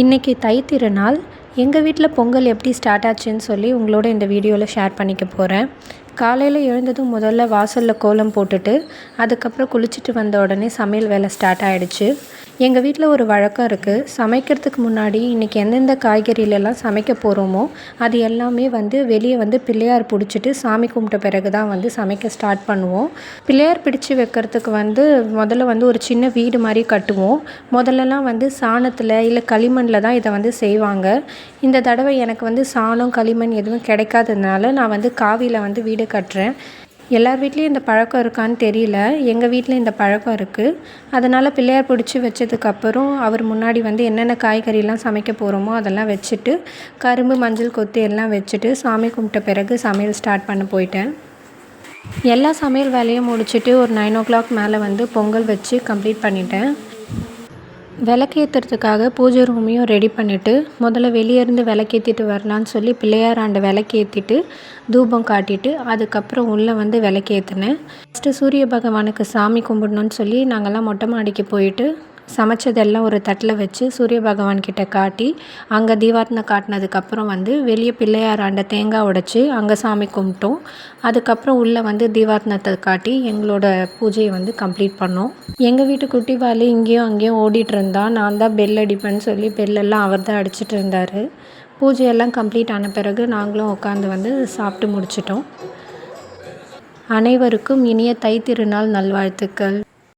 இன்றைக்கி தை திருநாள். எங்கள் வீட்டில் பொங்கல் எப்படி ஸ்டார்ட் ஆச்சுன்னு சொல்லி உங்களோட இந்த வீடியோவில் ஷேர் பண்ணிக்க போகிறேன் காலையில் எழுந்ததும் முதல்ல வாசலில் கோலம் போட்டுட்டு அதுக்கப்புறம் குளிச்சுட்டு வந்த உடனே சமையல் வேலை ஸ்டார்ட் ஆகிடுச்சு எங்கள் வீட்டில் ஒரு வழக்கம் இருக்குது சமைக்கிறதுக்கு முன்னாடி இன்றைக்கி எந்தெந்த காய்கறியிலலாம் சமைக்க போகிறோமோ அது எல்லாமே வந்து வெளியே வந்து பிள்ளையார் பிடிச்சிட்டு சாமி கும்பிட்ட பிறகு தான் வந்து சமைக்க ஸ்டார்ட் பண்ணுவோம். பிள்ளையார் பிடிச்சி வைக்கிறதுக்கு வந்து முதல்ல வந்து ஒரு சின்ன வீடு மாதிரி கட்டுவோம். முதல்லலாம் வந்து சாணத்தில் இல்லை களிமண்ணில் தான் இதை வந்து செய்வாங்க. இந்த தடவை எனக்கு வந்து சாணம் களிமண் எதுவும் கிடைக்காததுனால நான் வந்து காவியில் வந்து வீடு கட்டுறேன். எல்லார் வீட்லேயும் இந்த பழக்கம் இருக்கான்னு தெரியல. எங்கள் வீட்டில் இந்த பழக்கம் இருக்குது அதனால் பிள்ளையார் பிடிச்சி வச்சதுக்கப்புறம் அவர் முன்னாடி வந்து என்னென்ன காய்கறிலாம் சமைக்க போகிறோமோ அதெல்லாம் வச்சுட்டு கரும்பு மஞ்சள் கொத்து எல்லாம் வச்சுட்டு சாமி கும்பிட்ட பிறகு சமையல் ஸ்டார்ட் பண்ண போயிட்டேன். எல்லா சமையல் வேலையும் முடிச்சுட்டு ஒரு நைன் ஓ கிளாக் மேலே வந்து பொங்கல் வச்சு கம்ப்ளீட் பண்ணிட்டேன். விளக்கேற்றுறதுக்காக பூஜை ரூமையும் ரெடி பண்ணிவிட்டு முதல்ல வெளியே இருந்து விளக்கேற்றிட்டு வரலான்னு சொல்லி பிள்ளையார் ஆண்டு விளக்கேற்றிட்டு தூபம் காட்டிட்டு அதுக்கப்புறம் உள்ளே வந்து விளக்கேற்றினேன் ஃபஸ்ட்டு சூரிய பகவானுக்கு சாமி கும்பிடணும்னு சொல்லி நாங்கள்லாம் மொட்டை மாடிக்கு போயிட்டு சமைச்சதெல்லாம் ஒரு தட்டில் வச்சு சூரிய பகவான்கிட்ட காட்டி அங்கே தீபாரத்தனை காட்டினதுக்கப்புறம் வந்து வெளியே பிள்ளையார் ஆண்ட தேங்காய் உடைச்சி அங்கே சாமி கும்பிட்டோம். அதுக்கப்புறம் உள்ளே வந்து தீபாரத்தனத்தை காட்டி எங்களோட பூஜையை வந்து கம்ப்ளீட் பண்ணோம். எங்கள் வீட்டு குட்டி வாலி இங்கேயும் அங்கேயும் ஓடிட்டு இருந்தா நான் தான் பெல் அடிப்பேன்னு சொல்லி பெல்லெல்லாம் அவர் தான் அடிச்சிட்டு இருந்தார். பூஜையெல்லாம் கம்ப்ளீட் ஆன பிறகு நாங்களும் உட்காந்து வந்து சாப்பிட்டு முடிச்சிட்டோம். அனைவருக்கும் இனிய தை திருநாள் நல்வாழ்த்துக்கள்.